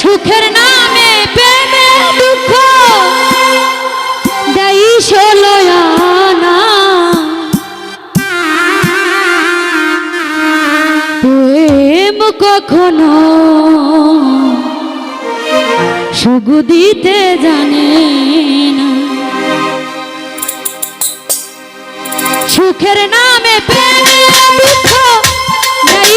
সুখের নামে প্রেমে দুঃখ দেই সলয়ানা প্রেম কখনো সুখ দিতে জানে না। সুখের নামে প্রেম দুঃখ নাই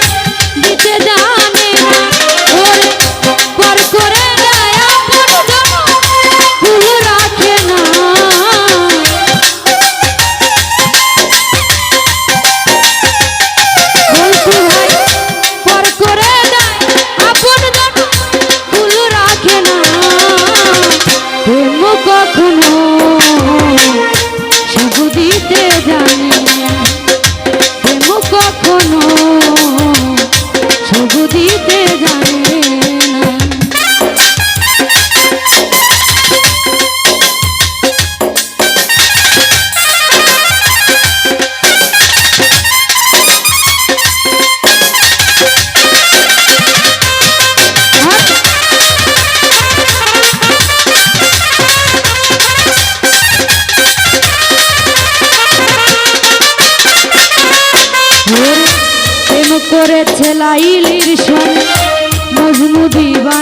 জানে করে দিবা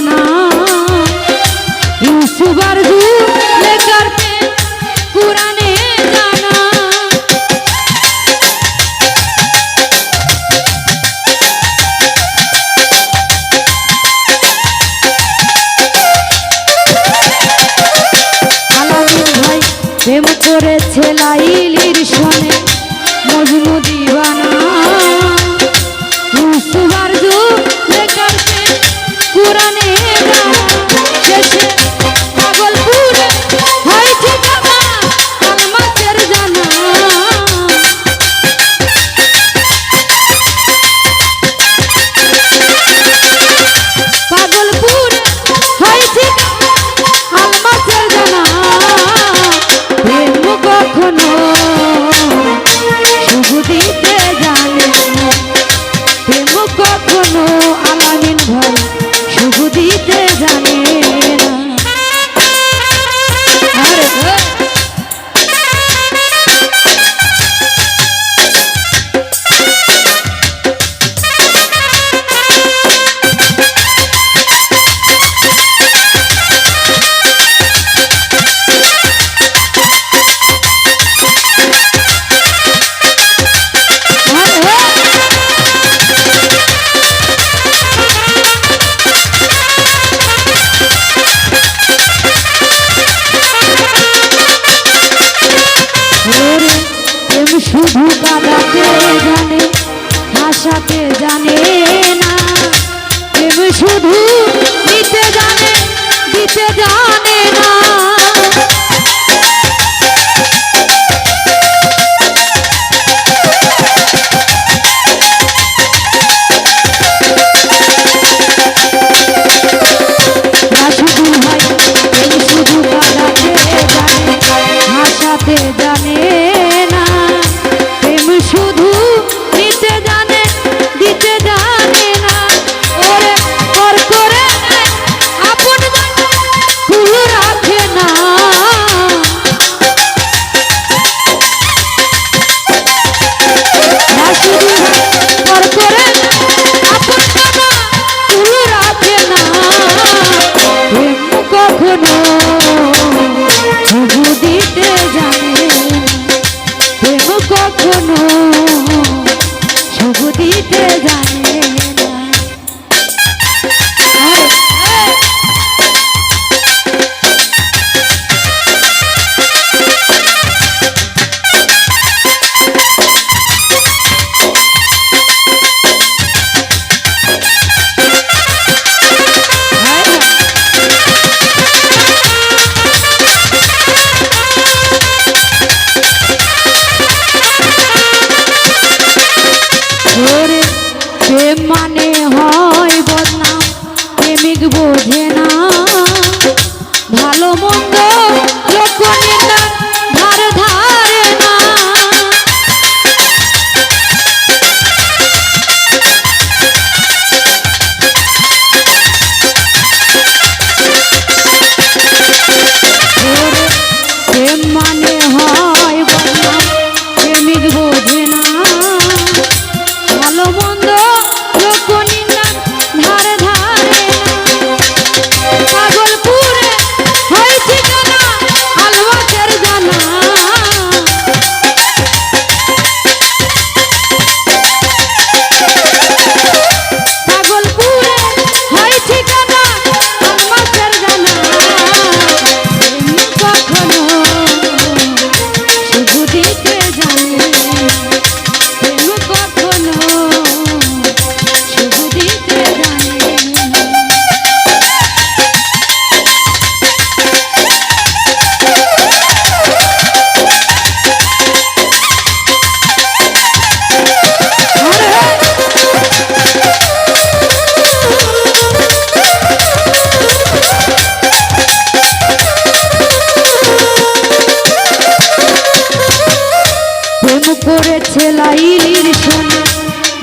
করেছে লাইলির সোনা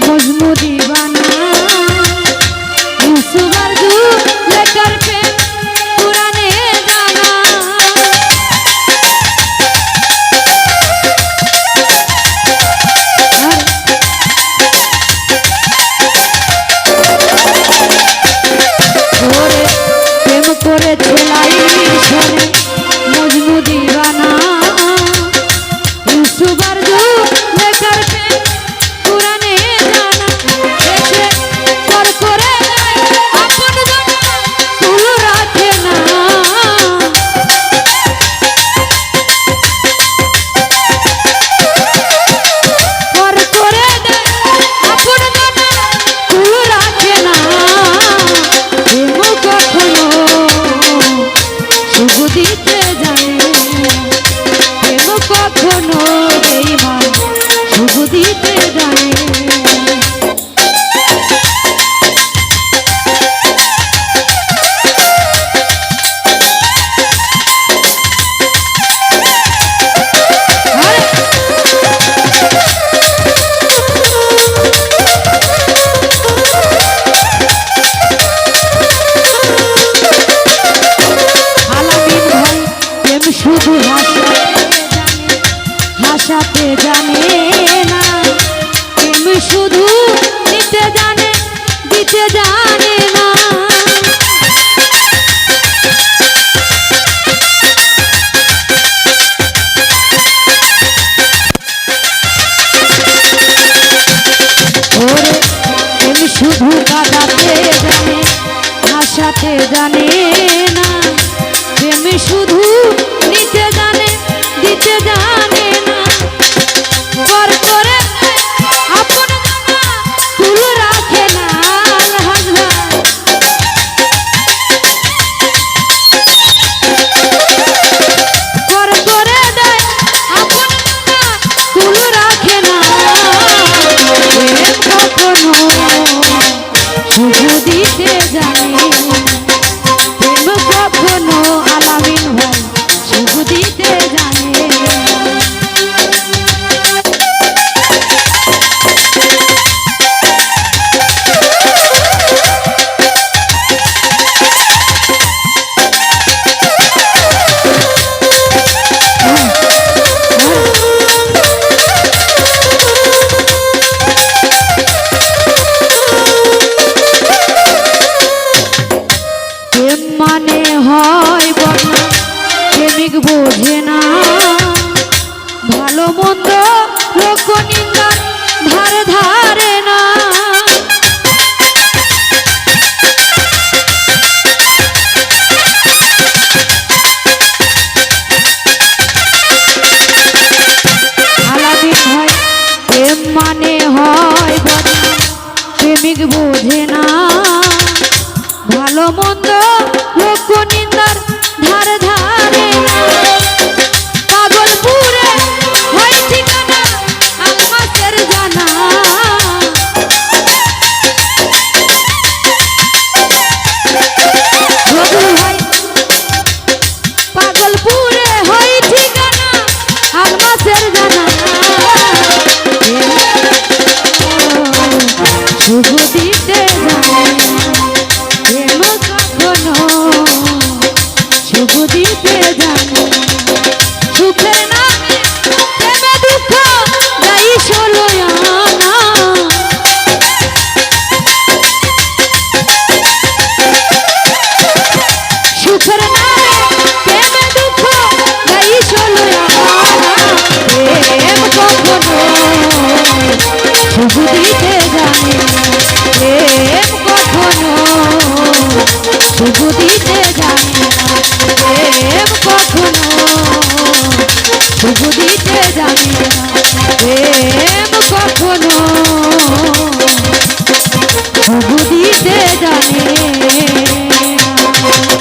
মজনু দিবানা মুসুবার করেছে দিতে জানে প্রেম কখনো শুভ দিতে জানে প্রেম কখনো শুভ